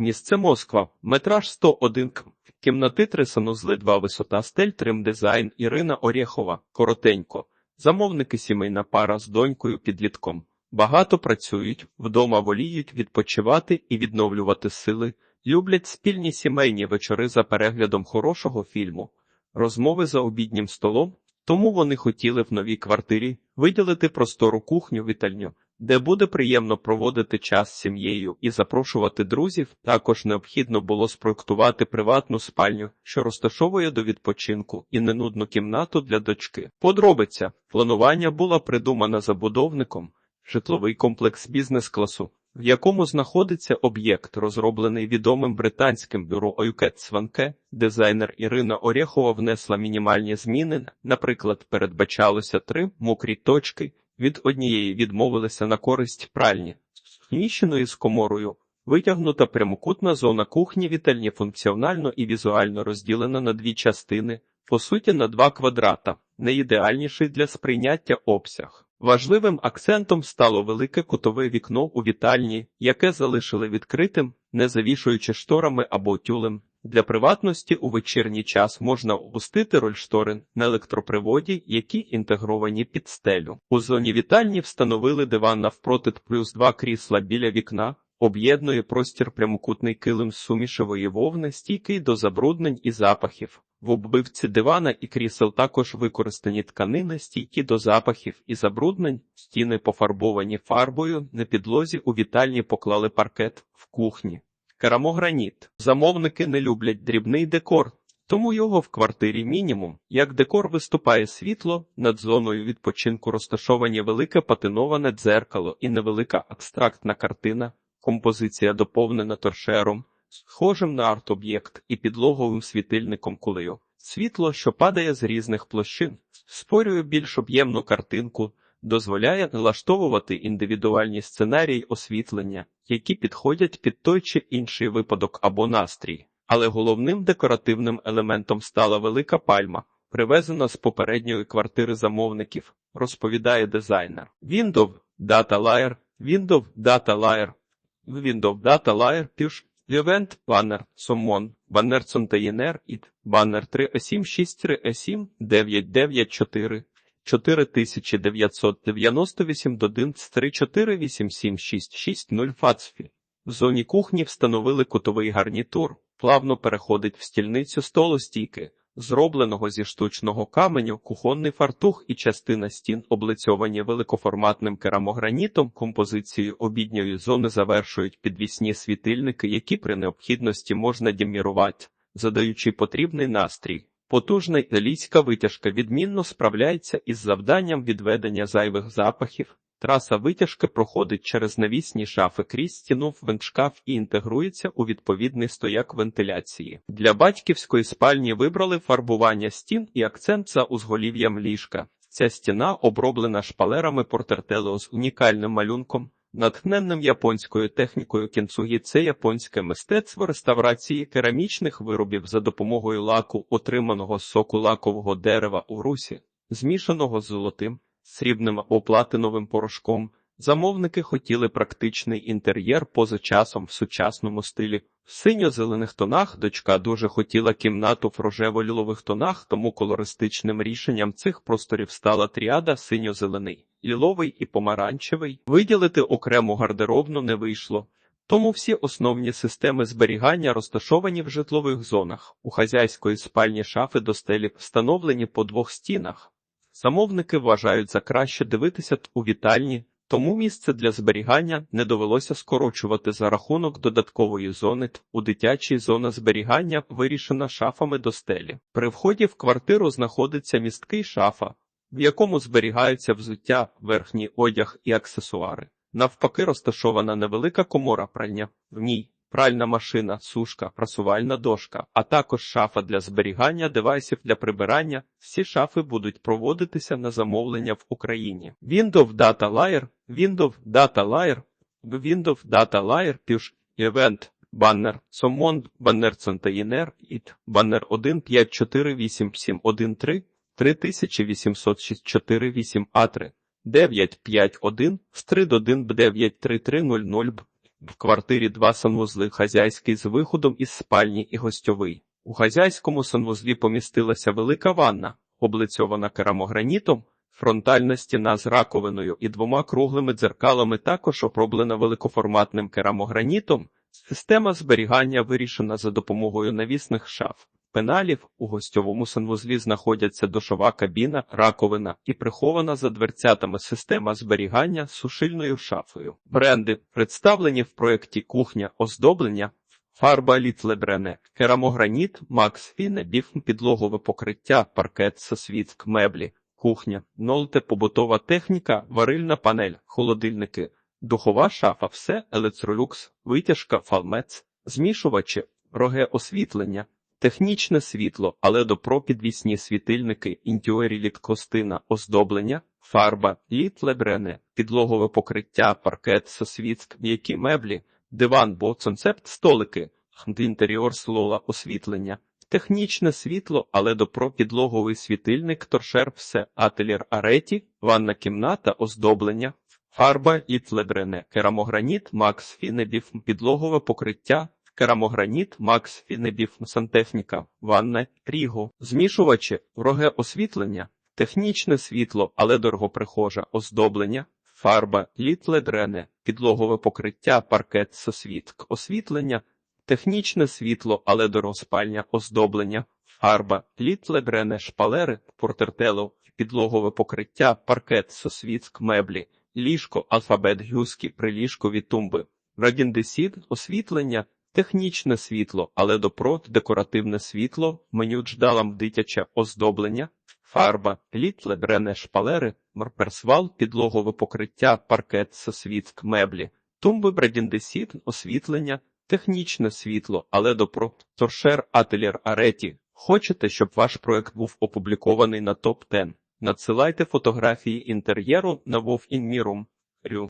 Місце Москва. Метраж 101 км. Кімнати 3 санузли 2 висота стель трим дизайн Ірина Орєхова. Коротенько. Замовники сімейна пара з донькою підлітком. Багато працюють, вдома воліють відпочивати і відновлювати сили, люблять спільні сімейні вечори за переглядом хорошого фільму, розмови за обіднім столом, тому вони хотіли в новій квартирі виділити простору кухню вітальню, де буде приємно проводити час з сім'єю і запрошувати друзів. Також необхідно було спроектувати приватну спальню, що розташовує до відпочинку, і ненудну кімнату для дочки. Подробиця планування була придумана забудовником житловий комплекс бізнес-класу, в якому знаходиться об'єкт, розроблений відомим британським бюро Ойкет Сванке. Дизайнер Ірина Орєхова внесла мінімальні зміни. Наприклад, передбачалося три мокрі точки. Від однієї відмовилися на користь пральні, зміщеної з коморою. Витягнута прямокутна зона кухні вітальні функціонально і візуально розділена на дві частини, по суті, на два квадрата, найідеальніший для сприйняття обсяг. Важливим акцентом стало велике кутове вікно у вітальні, яке залишили відкритим, не завішуючи шторами або тюлем. Для приватності у вечірній час можна опустити роль штори на електроприводі, які інтегровані під стелю. У зоні вітальні встановили диван навпроти плюс два крісла біля вікна, об'єднує простір прямокутний килим сумішевої вовни, стійкий до забруднень і запахів. В оббивці дивана і крісел також використані тканини, стійкі до запахів і забруднень, стіни пофарбовані фарбою, на підлозі у вітальні поклали паркет в кухні. Керамограніт. Замовники не люблять дрібний декор, тому його в квартирі мінімум. Як декор виступає світло, над зоною відпочинку розташовані велике патиноване дзеркало і невелика абстрактна картина, композиція доповнена торшером, схожим на арт-об'єкт і підлоговим світильником кулею. Світло, що падає з різних площин, спорює більш об'ємну картинку, дозволяє налаштовувати індивідуальні сценарії освітлення, які підходять під той чи інший випадок або настрій. Але головним декоративним елементом стала велика пальма, привезена з попередньої квартири замовників, розповідає дизайнер. Windows Data Layer, Windows Data Layer, Windows Data Layer, Піш, Event, Banner, Summon, Banner Container, IT, Banner 3 7 6 3 7 994 4998 до 134876660 Фацфі. В зоні кухні встановили кутовий гарнітур, плавно переходить в стільницю столостійки, зробленого зі штучного каменю, кухонний фартух і частина стін облицьовані великоформатним керамогранітом, композицію обідньої зони завершують підвісні світильники, які при необхідності можна дімірувати, задаючи потрібний настрій. Потужна італійська витяжка відмінно справляється із завданням відведення зайвих запахів. Траса витяжки проходить через навісні шафи крізь стіну в вентшкаф і інтегрується у відповідний стояк вентиляції. Для батьківської спальні вибрали фарбування стін і акцент за узголів'ям ліжка. Ця стіна оброблена шпалерами портертело з унікальним малюнком. Натхненним японською технікою кінцугі це японське мистецтво реставрації керамічних виробів за допомогою лаку, отриманого з соку лакового дерева у русі, змішаного з золотим, срібним або платиновим порошком. Замовники хотіли практичний інтер'єр поза часом в сучасному стилі. В синьо-зелених тонах дочка дуже хотіла кімнату в рожево-лілових тонах, тому колористичним рішенням цих просторів стала тріада синьо-зелений, ліловий і помаранчевий. Виділити окрему гардеробну не вийшло. Тому всі основні системи зберігання розташовані в житлових зонах. У хазяйської спальні шафи до стелі встановлені по двох стінах. Замовники вважають за краще дивитися у вітальні, тому місце для зберігання не довелося скорочувати за рахунок додаткової зони. У дитячій зона зберігання вирішена шафами до стелі. При вході в квартиру знаходиться місткий шафа, в якому зберігаються взуття, верхній одяг і аксесуари. Навпаки, розташована невелика комора прання. В ній пральна машина, сушка, прасувальна дошка, а також шафа для зберігання девайсів для прибирання. Всі шафи будуть проводитися на замовлення в Україні. Windows Data Layer, Windows Data Layer, Windows Data Layer, Push Event, Баннер, Summon, Баннер Container, IT, Баннер 1 5487113, 380648 А3, 951 з 3 до 1 93300 б В квартирі два санвузли хазяйський з виходом із спальні і гостьовий. У хазяйському санвузлі помістилася велика ванна, облицьована керамогранітом, фронтальна стіна з раковиною і двома круглими дзеркалами також оброблена великоформатним керамогранітом. Система зберігання вирішена за допомогою навісних шаф. Пеналів у гостьовому санвузлі знаходяться душова кабіна, раковина і прихована за дверцятами система зберігання з сушильною шафою. Бренди представлені в проєкті кухня оздоблення. Фарба Літлебрене, керамограніт, Макс Фіне, біфм, підлогове покриття, паркет, сосвітк, меблі, кухня, нолте, побутова техніка, варильна панель, холодильники, духова шафа, все, електролюкс, витяжка, фалмец, змішувачі, роге освітлення, технічне світло, але допро підвісні світильники, інтюері літкостина, оздоблення, фарба, літлебрене, підлогове покриття, паркет, сосвітк, м'які меблі, диван, боцонцепт, столики, інтер'єр слола, освітлення, технічне світло, але допро підлоговий світильник, торшер, все, ательєр ареті, ванна кімната, оздоблення, фарба, літлебрене, керамограніт, Макс Фінебіф, підлогове покриття, керамограніт, Макс Фінебіф, сантехніка, ванна, ріго, змішувачі, роге освітлення, технічне світло, але дорогоприхожа, оздоблення, фарба, літледрене, підлогове покриття, паркет, сосвітк, освітлення, технічне світло, але дороспальня, оздоблення, фарба, літледрене, шпалери, портертело, підлогове покриття, паркет, сосвітк, меблі, ліжко, алфабет, гюскі, приліжкові тумби, радіндесід, освітлення, технічне світло, але допрот, декоративне світло, меню дждалам дитяче оздоблення, фарба, літле, брене, шпалери, марперсвал, підлогове покриття, паркет, сосвітк, меблі, тумби, бредіндесід, освітлення, технічне світло, але допрот, торшер, ательєр, ареті. Хочете, щоб ваш проект був опублікований на топ 10 Надсилайте фотографії інтер'єру на Вов Інмірум.